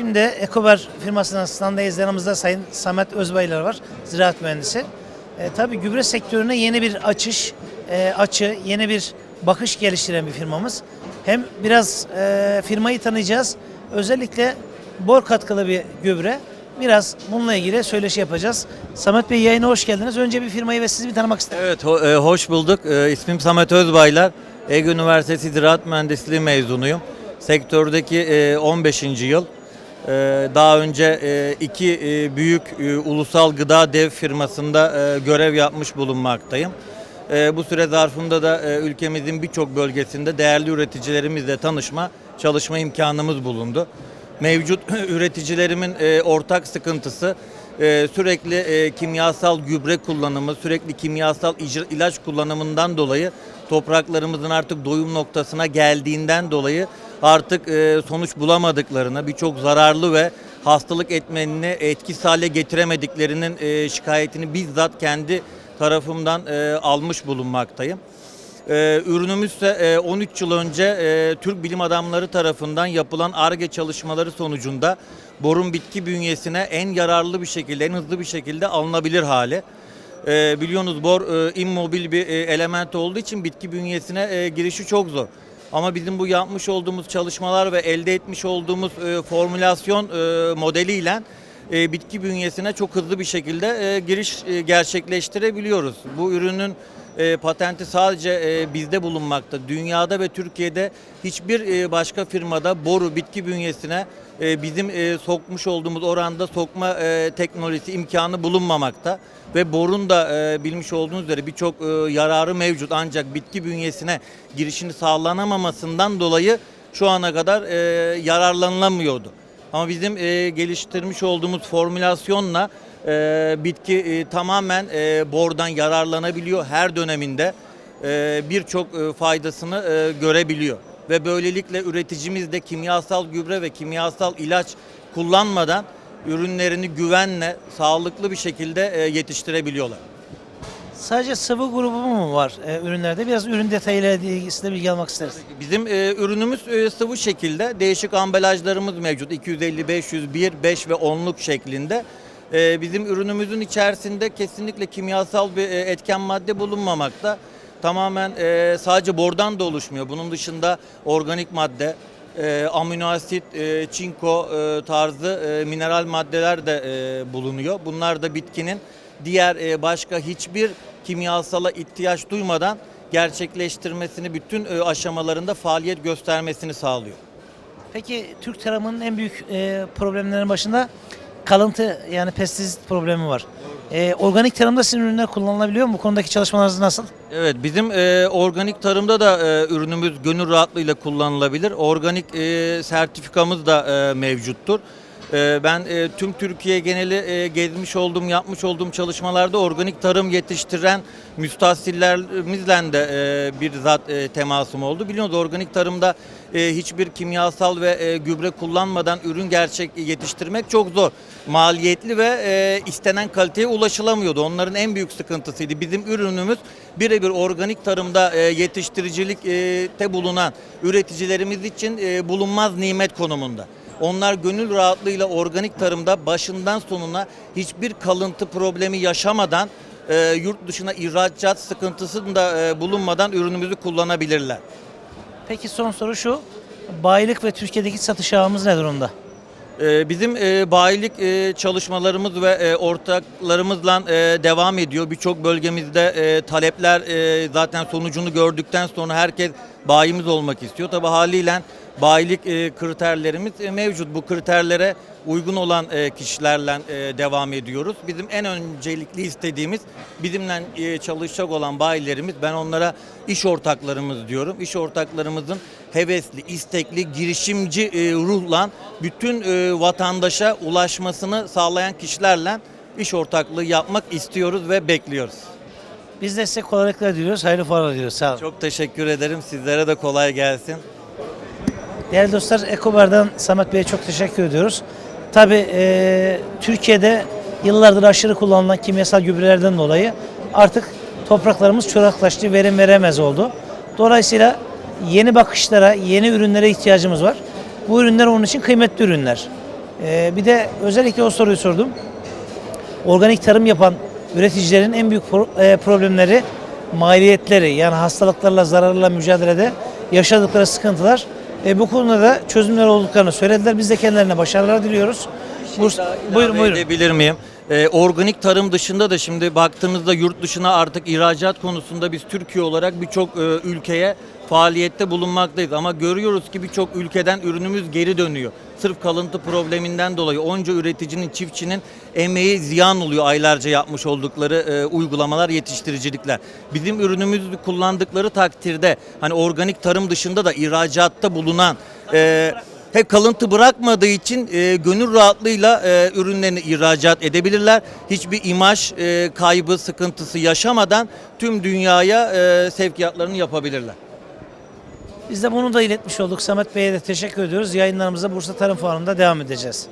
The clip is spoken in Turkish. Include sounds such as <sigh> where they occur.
Şimdi Ekober firmasının standındayız. Yanımızda Sayın Samet Özbaylar var, ziraat mühendisi. E, tabii gübre sektörüne yeni bir açış, e, açı, yeni bir bakış geliştiren bir firmamız. Hem biraz e, firmayı tanıyacağız. Özellikle bor katkılı bir gübre. Biraz bununla ilgili söyleşi yapacağız. Samet Bey yayına hoş geldiniz. Önce bir firmayı ve sizi bir tanımak isterim. Evet, ho- e, hoş bulduk. E, ismim Samet Özbaylar. Ege Üniversitesi Ziraat Mühendisliği mezunuyum. Sektördeki e, 15. yıl. E, daha önce e, iki e, büyük e, ulusal gıda dev firmasında görev yapmış bulunmaktayım. Bu süre zarfında da ülkemizin birçok bölgesinde değerli üreticilerimizle tanışma, çalışma imkanımız bulundu. Mevcut <clears throat> üreticilerimin ortak sıkıntısı sürekli kimyasal gübre kullanımı, sürekli kimyasal ilaç kullanımından dolayı topraklarımızın artık doyum noktasına geldiğinden dolayı artık e, sonuç bulamadıklarına, birçok zararlı ve hastalık etmenini etkisiz hale getiremediklerinin e, şikayetini bizzat kendi tarafımdan e, almış bulunmaktayım. Ürünümüz ise e, 13 yıl önce Türk bilim adamları tarafından yapılan ARGE çalışmaları sonucunda borun bitki bünyesine en yararlı bir şekilde, en hızlı bir şekilde alınabilir hale. Ee, biliyorsunuz bor e, immobil bir element olduğu için bitki bünyesine girişi çok zor. Ama bizim bu yapmış olduğumuz çalışmalar ve elde etmiş olduğumuz e, formülasyon e, modeliyle e, bitki bünyesine çok hızlı bir şekilde e, giriş e, gerçekleştirebiliyoruz. Bu ürünün e, patenti sadece e, bizde bulunmakta. Dünyada ve Türkiye'de hiçbir e, başka firmada boru bitki bünyesine e, bizim e, sokmuş olduğumuz oranda sokma e, teknolojisi imkanı bulunmamakta. Ve borun da e, bilmiş olduğunuz üzere birçok e, yararı mevcut ancak bitki bünyesine girişini sağlanamamasından dolayı şu ana kadar e, yararlanılamıyordu. Ama bizim e, geliştirmiş olduğumuz formülasyonla e, bitki e, tamamen e, bordan yararlanabiliyor her döneminde e, birçok e, faydasını e, görebiliyor ve böylelikle üreticimiz de kimyasal gübre ve kimyasal ilaç kullanmadan ürünlerini güvenle sağlıklı bir şekilde e, yetiştirebiliyorlar. Sadece sıvı grubu mu var e, ürünlerde? Biraz ürün detayıyla ilgili bilgi almak isteriz. Bizim e, ürünümüz e, sıvı şekilde değişik ambalajlarımız mevcut. 250, 500, 1, 5 ve 10'luk şeklinde. E, bizim ürünümüzün içerisinde kesinlikle kimyasal bir e, etken madde bulunmamakta. Tamamen e, sadece bordan da oluşmuyor. Bunun dışında organik madde, e, amino asit, çinko tarzı mineral maddeler de bulunuyor. Bunlar da bitkinin diğer başka hiçbir kimyasala ihtiyaç duymadan gerçekleştirmesini bütün aşamalarında faaliyet göstermesini sağlıyor. Peki Türk tarımının en büyük problemlerinin başında kalıntı yani pestisit problemi var. E, organik tarımda sizin ürünler kullanılabiliyor mu? Bu konudaki çalışmalarınız nasıl? Evet bizim e, organik tarımda da e, ürünümüz gönül rahatlığıyla kullanılabilir. Organik e, sertifikamız da e, mevcuttur. E, ben e, tüm Türkiye geneli e, gezmiş olduğum, yapmış olduğum çalışmalarda organik tarım yetiştiren müstahsillerimizle de e, bir zat temasım oldu. Biliyorsunuz organik tarımda hiçbir kimyasal ve gübre kullanmadan ürün gerçek yetiştirmek çok zor. Maliyetli ve istenen kaliteye ulaşılamıyordu. Onların en büyük sıkıntısıydı. Bizim ürünümüz birebir organik tarımda yetiştiricilikte bulunan üreticilerimiz için bulunmaz nimet konumunda. Onlar gönül rahatlığıyla organik tarımda başından sonuna hiçbir kalıntı problemi yaşamadan e, yurt dışına ihracat sıkıntısında e, bulunmadan ürünümüzü kullanabilirler. Peki son soru şu. Bayilik ve Türkiye'deki satış ağımız ne durumda? Ee, Bizim e, bayilik e, çalışmalarımız ve e, ortaklarımızla e, devam ediyor. Birçok bölgemizde e, talepler e, zaten sonucunu gördükten sonra herkes bayimiz olmak istiyor. Tabi haliyle bayilik e, kriterlerimiz e, mevcut. Bu kriterlere uygun olan e, kişilerle devam ediyoruz. Bizim en öncelikli istediğimiz bizimle çalışacak olan bayilerimiz ben onlara iş ortaklarımız diyorum. İş ortaklarımızın hevesli, istekli, girişimci ruhla bütün vatandaşa ulaşmasını sağlayan kişilerle iş ortaklığı yapmak istiyoruz ve bekliyoruz. Biz de size kolaylıklar diliyoruz. Hayırlı fuarlar diliyoruz. Sağ olun. Çok teşekkür ederim. Sizlere de kolay gelsin. Değerli dostlar Ekobar'dan Samet Bey'e çok teşekkür ediyoruz. Tabii e, Türkiye'de yıllardır aşırı kullanılan kimyasal gübrelerden dolayı artık topraklarımız çoraklaştı, verim veremez oldu. Dolayısıyla yeni bakışlara, yeni ürünlere ihtiyacımız var. Bu ürünler onun için kıymetli ürünler. E, bir de özellikle o soruyu sordum. Organik tarım yapan üreticilerin en büyük pro- e, problemleri maliyetleri yani hastalıklarla zararla mücadelede yaşadıkları sıkıntılar. E, bu konuda da çözümler olduklarını söylediler. Biz de kendilerine başarılar diliyoruz. Burs- İlave buyurun buyurun. Edebilir miyim? Ee, organik tarım dışında da şimdi baktığınızda yurt dışına artık ihracat konusunda biz Türkiye olarak birçok e, ülkeye faaliyette bulunmaktayız. Ama görüyoruz ki birçok ülkeden ürünümüz geri dönüyor. Sırf kalıntı probleminden dolayı onca üreticinin, çiftçinin emeği ziyan oluyor aylarca yapmış oldukları e, uygulamalar, yetiştiricilikler. Bizim ürünümüzü kullandıkları takdirde hani organik tarım dışında da ihracatta bulunan e, hep kalıntı bırakmadığı için e, gönül rahatlığıyla e, ürünlerini ihracat edebilirler. Hiçbir imaj e, kaybı, sıkıntısı yaşamadan tüm dünyaya e, sevkiyatlarını yapabilirler. Biz de bunu da iletmiş olduk. Samet Bey'e de teşekkür ediyoruz. Yayınlarımıza Bursa Tarım Fuarı'nda devam edeceğiz.